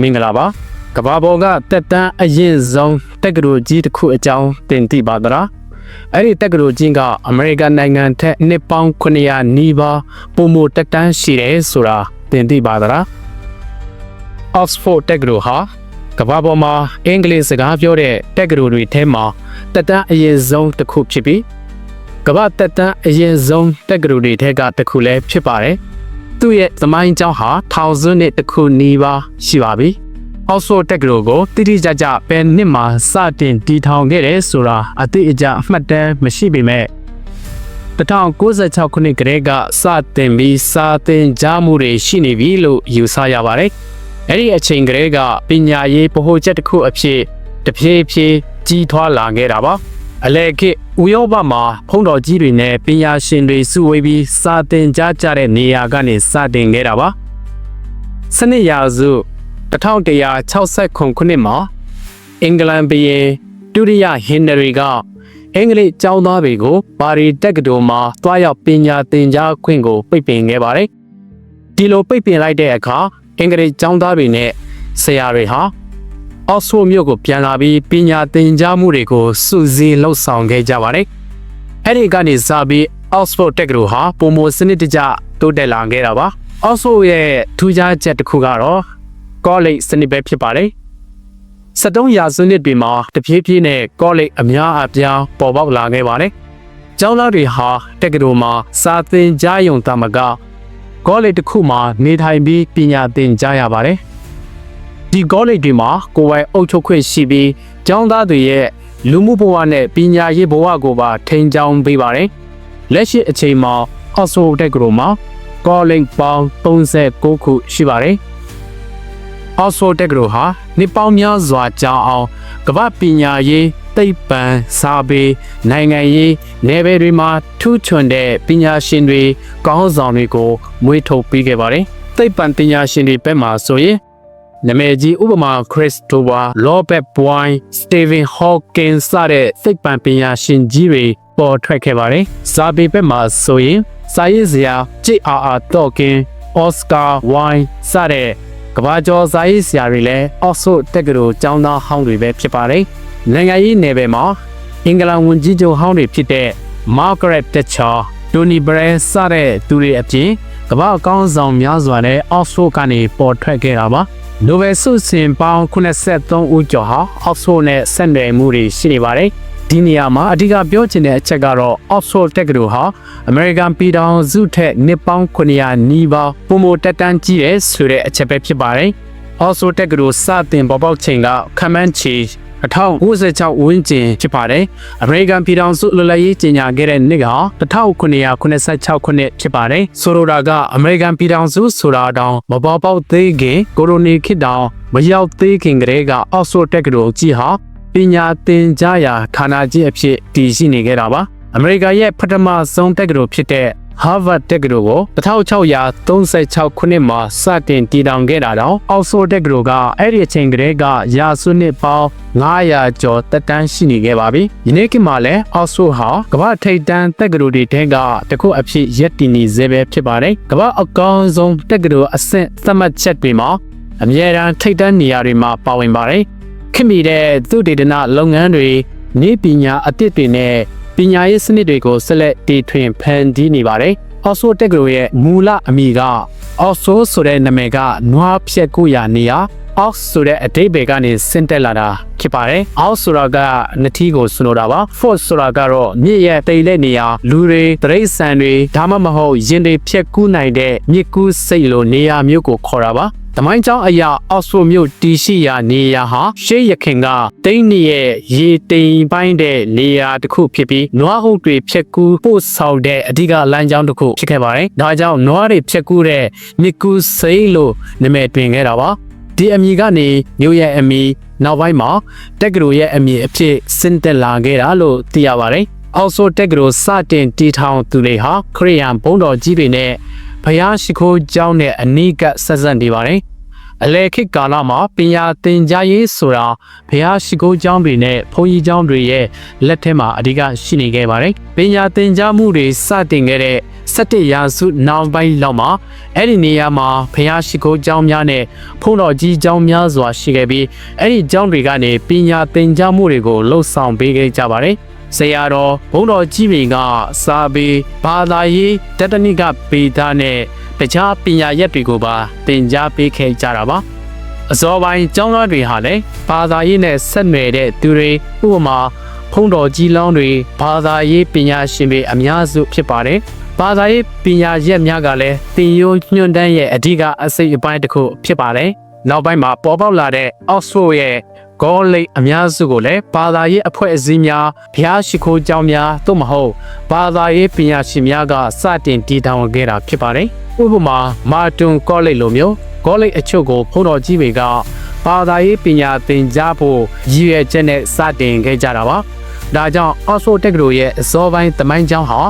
မင်္ဂလာပါကဘာပေါ်ကတက်တန်းအရင်ဆုံးတက္ကသိုလ်ကြီးတစ်ခုအကြောင်းတင်သိပါသလားအဲ့ဒီတက္ကသိုလ်ကြီးကအမေရိကန်နိုင်ငံထက်နှစ်ပေါင်း900နီးပါးပုံမတက်တန်းရှိတယ်ဆိုတာတင်သိပါသလား Oxford တက္ကသိုလ်ဟာကမ္ဘာပေါ်မှာအင်္ဂလိပ်စကားပြောတဲ့တက္ကသိုလ်တွေထဲမှာတက်တန်းအရင်ဆုံးတစ်ခုဖြစ်ပြီးကမ္ဘာတက်တန်းအရင်ဆုံးတက္ကသိုလ်တွေထဲကတစ်ခုလည်းဖြစ်ပါတယ်။ သူ့ရဲ့သမိုင်းကြောင်းဟာ1000နှစ်တစ်ခုနီးပါးရှိပါပြီ။ Oxford တက္ကသိုလ်ကိုတိတိကျကျပဲနှစ်မှာစတင်တည်ထောင်ခဲ့တယ်ဆိုတာအတိအကျအမှတ်တမ်းမရှိပေမဲ့1996ခုနှစ်ကတည်းကစတင်ပြီးစာသင်ကြားမှုတွေရှိနေပြီလို့ယူဆရပါတယ်။အဲ့ဒီအချိန်ကတည်းကပညာရေးဗဟိုချက်တစ်ခုအဖြစ်တဖြည်းဖြည်းကြီးထွားလာခဲ့တာပါ။ အလဲခေတ်ဥရောပမှာဖုံးတော်ကြီးတွေနဲ့ပညာရှင်တွေစုဝေးပြီးစာသင်ကြားကြတဲ့နေရာကနေစတင်ခဲ့တာပါ။စနစ်ရာစု1169ခုနှစ်မှာအင်္ဂလန်ဘုရင်ဒုတိယဟင်နရီကအင်္ဂလိပ်ကျောင်းသားတွေကိုပါရီတက္ကသိုလ်မှာတွားရောက်ပညာသင်ကြားခွင့်ကိုပိတ်ပင်ခဲ့ပါတယ်။ဒီလိုပိတ်ပင်လိုက်တဲ့အခါအင်္ဂလိပ်ကျောင်းသားတွေနဲ့ဆရာတွေဟာ အောက်စဖို့မြို့ကိုပြန်လာပြီးပညာသင်ကြားမှုတွေကိုစုစည်းလှုပ်ဆောင်ခဲ့ကြပါတယ်။အဲဒီကနေစပြီး Oxford တက္ကသိုလ်ဟာပုံမစနစ်တကျတိုးတက်လာခဲ့တာပါ။ Oxford ရဲ့ထူးခြားချက်တစ်ခုကတော့ college စနစ်ပဲဖြစ်ပါတယ်။73ရာစုနှစ်တွေမှာတဖြည်းဖြည်းနဲ့ college အများအပြားပေါ်ပေါက်လာခဲ့ပါတယ်။ကျောင်းသားတွေဟာတက္ကသိုလ်မှာစာသင်ကြားရုံတမက college တစ်ခုမှာနေထိုင်ပြီးပညာသင်ကြားရပါတယ်။ ဒီ college တွေမှာကိုယ်ပိုင်အုပ်ချုပ်ခွင့်ရှိပြီးကျောင်းသားတွေရဲ့လူမှုဘဝနဲ့ပညာရေးဘဝကိုပါထိန်းကျောင်းပေးပါတယ်။လက်ရှိအချိန်မှာ Oxford တက္ကသိုလ်မှာ college ပေါင်း39ခုရှိပါတယ်။ Oxford တက္ကသိုလ်ဟာနှစ်ပေါင်းများစွာကြာအောင်ကမ္ဘာပညာရေးသိပ္ပံစာပေနိုင်ငံရေးနယ်ပယ်တွေမှာထူးချွန်တဲ့ပညာရှင်တွေကောင်းဆောင်တွေကိုမွေးထုတ်ပေးခဲ့ပါတယ်။သိပ္ပံပညာရှင်တွေဘက်မှာဆိုရင် နမည်ကြီးဥပမာ Christopher Robert Boyle Stephen Hawking စတဲ့သိပ္ပံပညာရှင်ကြီးတွေပေါ်ထွက်ခဲ့ပါတယ်။စာပေဘက်မှာဆိုရင်စာရေးဆရာ J.R.R. Tolkien Oscar Wilde စတဲ့ကဘာကျော်စာရေးဆရာတွေလည်းအော့ဆိုတက္ကသိုလ်ကျောင်းသားဟောင်းတွေပဲဖြစ်ပါတယ်။နိုင်ငံရေးနယ်ပယ်မှာအင်္ဂလန်ဝန်ကြီးချုပ်ဟောင်းတွေဖြစ်တဲ့ Margaret Thatcher, Tony Blair စတဲ့သူတွေအပြင်ကမ္ဘာအကောင်းဆောင်များစွာနဲ့ Oxford ကနေပေါ်ထွက်ခဲ့တာပါ။ နိုဘယ်ဆုရှင်ပေါင်း83ဦးကျော်ဟာ Oxford နဲ့ဆက်နွယ်မှုတွေရှိနေပါတယ်။ဒီနေရာမှာအဓိကပြောချင်တဲ့အချက်ကတော့ Oxford တက္ကသိုလ်ဟာ American ပြည်ထောင်စုထက်နှစ်ပေါင်း900နီးပါးပုံမတက်တန်းကြီးတယ်ဆိုတဲ့အချက်ပဲဖြစ်ပါတယ်။ Oxford တက္ကသိုလ်စတင်ပေါ်ပေါက်ချိန်က Comanche 2096ဝန်းကျင်ဖြစ်ပါတယ်။အမေရိကန်ပြည်ထောင်စုလွတ်လပ်ရေးကြေညာခဲ့တဲ့နှစ်က1986ခုနှစ်ဖြစ်ပါတယ်။ဆိုလိုတာကအမေရိကန်ပြည်ထောင်စုဆိုတာတောင်မပေါ်ပေါက်သေးခင်ကိုရိုနီခေတ်တောင်မရောက်သေးခင်ကတည်းကအောက်ဆိုတက်ကတော်ကြီးဟာပညာသင်ကြားရာဌာနကြီးအဖြစ်တည်ရှိနေခဲ့တာပါ။အမေရိကန်ရဲ့ပထမဆုံးတက်ကတော်ဖြစ်တဲ့ Harvard တက္ကသိုလ်ကို1636ခုနှစ်မှာစတင်တည်ထောင်ခဲ့တာတော့ Oxford တက္ကသိုလ်ကအဲ့ဒီအချိန်ကတည်းကရာစုနှစ်ပေါင်း900ကျော်တက်တန်းရှိနေခဲ့ပါပြီ။ယနေ့ခေတ်မှာလည်း Oxford ဟာကမ္ဘာထိပ်တန်းတက္ကသိုလ်တွေထဲကတစ်ခုအဖြစ်ရပ်တည်နေစေပဲဖြစ်ပါတယ်။ကမ္ဘာအကောင်းဆုံးတက္ကသိုလ်အဆင့်သတ်မှတ်ချက်တွေမှာအမြဲတမ်းထိပ်တန်းနေရာတွေမှာပါဝင်ပါတယ်။ခင်မီတဲ့သုတေသနလုပ်ငန်းတွေနေပညာအသစ်တွေနဲ့ ပညာရေးစနစ်တွေကိုဆက်လက်တည်ထွင်ဖန်တီးနေပါတယ်။ Oxford တက္ကသိုလ်ရဲ့မူလအမည်က Oxford ဆိုတဲ့နာမည်ကနွားဖြက်ကူရနေရ Ox ဆိုတဲ့အဓိပ္ပာယ်ကနေဆင်းသက်လာတာဖြစ်ပါတယ်။ Ox ဆိုတာကနထီးကိုဆိုလိုတာပါ။ Fort ဆိုတာကတော့မြစ်ရဲ့တိမ်တဲ့နေရာလူတွေတရိတ်ဆန်တွေဒါမှမဟုတ်ရင်တွေဖြက်ကူးနိုင်တဲ့မြစ်ကူးစိတ်လိုနေရာမျိုးကိုခေါ်တာပါ။ တမိုင်းကျောင်းအရာအောက်စဖို့မြို့တီရှိရာနေရာဟာရှေးရခင်ကတိန်းနေရဲ့ရေတိမ်ပိုင်းတဲ့နေရာတစ်ခုဖြစ်ပြီးနွားဟုတ်တွေဖြက်ကူးပို့ဆောင်တဲ့အဓိကလမ်းကြောင်းတစ်ခုဖြစ်ခဲ့ပါတယ်။ဒါကြောင့်နွားတွေဖြက်ကူးတဲ့မြစ်ကူးစိတ်လို့နာမည်တွင်ခဲ့တာပါ။ဒီအမည်ကနေမြို့ရဲ့အမည်နောက်ပိုင်းမှာတက်ကရိုရဲ့အမည်အဖြစ်ဆင့်တက်လာခဲ့တာလို့သိရပါတယ်။အောက်ဆိုတက်ကရိုစတင်တီထောင်သူတွေဟာခရိယန်ဘုန်းတော်ကြီးတွေနဲ့ ဘုရားရှိခိုးကျောင်းနဲ့အနိကဆက်ဆက်နေပါတယ်။အလေခေတ်ကာလမှာပညာသင်ကြားရေးဆိုတာဘုရားရှိခိုးကျောင်းတွေနဲ့ဘုန်းကြီးကျောင်းတွေရဲ့လက်ထက်မှာအဓိကရှိနေခဲ့ပါတယ်။ပညာသင်ကြားမှုတွေစတင်ခဲ့တဲ့17ရာစုနောက်ပိုင်းလောက်မှာအဲ့ဒီနေရာမှာဖျားရှိခိုးကျောင်းများနဲ့ဖုံတော်ကြီးကျောင်းများစွာရှိခဲ့ပြီးအဲ့ဒီကျောင်းတွေကနေပညာသင်ကြားမှုတွေကိုလှုပ်ဆောင်ပေးခဲ့ကြပါတယ်။ ဆရာတော်ဘုန်းတော်ကြီးတွေကစာပေဘာသာရေးတတနိကပေဒါနဲ့တခြားပညာရက်တွေကိုပါသင်ကြားပေးခဲ့ကြတာပါ။အစောပိုင်းကျောင်းသားတွေဟာလည်းဘာသာရေးနဲ့ဆက်နွယ်တဲ့သူတွေဥပမာဖုံတော်ကြီးလောင်းတွေဘာသာရေးပညာရှင်တွေအများစုဖြစ်ပါတယ်။ဘာသာရေးပညာရက်များကလည်းတင်ယိုညွှန်တန်းရဲ့အဓိကအစိတ်အပိုင်းတစ်ခုဖြစ်ပါတယ်။နောက်ပိုင်းမှာပေါ်ပေါက်လာတဲ့ Oxford ရဲ့ ဂေါလိတ်အများစုကိုလည်းဘာသာရေးအဖွဲ့အစည်းများဘုရားရှိခိုးကျောင်းများသို့မဟုတ်ဘာသာရေးပညာရှင်များကစတင်တည်ထောင်ခဲ့တာဖြစ်ပါတယ်။ဥပမာမာတွန်ကောလိပ်လိုမျိုးဂေါလိတ်အချို့ကိုဖုန်းတော်ကြီးတွေကဘာသာရေးပညာသင်ကြားဖို့ရည်ရွယ်ချက်နဲ့စတင်ခဲ့ကြတာပါ။ ဒါကြောင့်အော့ဆိုတက္ကသိုလ်ရဲ့အစောပိုင်းသမိုင်းကျောင်းဟာ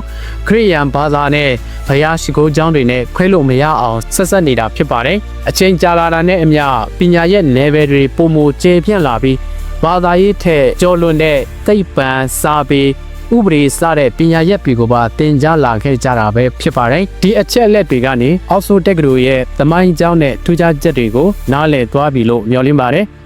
ခရစ်ယာန်ဘာသာနဲ့ဘုရားရှိခိုးကျောင်းတွေနဲ့ခွဲလို့မရအောင်ဆက်ဆက်နေတာဖြစ်ပါတယ်။အချိန်ကြာလာတာနဲ့အမျှပညာရဲ့ level တွေပုံမကျေပြန့်လာပြီးဘာသာရေးထက်ကျော်လွန်တဲ့သိပ္ပံစာပေဥပဒေစတဲ့ပညာရက်တွေကိုပါသင်ကြားလာခဲ့ကြတာပဲဖြစ်ပါတယ်။ဒီအချက်လက်တွေကနေအော့ဆိုတက္ကသိုလ်ရဲ့သမိုင်းကျောင်းနဲ့ထူးခြားချက်တွေကိုနားလည်သွားပြီလို့မျှော်လင့်ပါတယ်။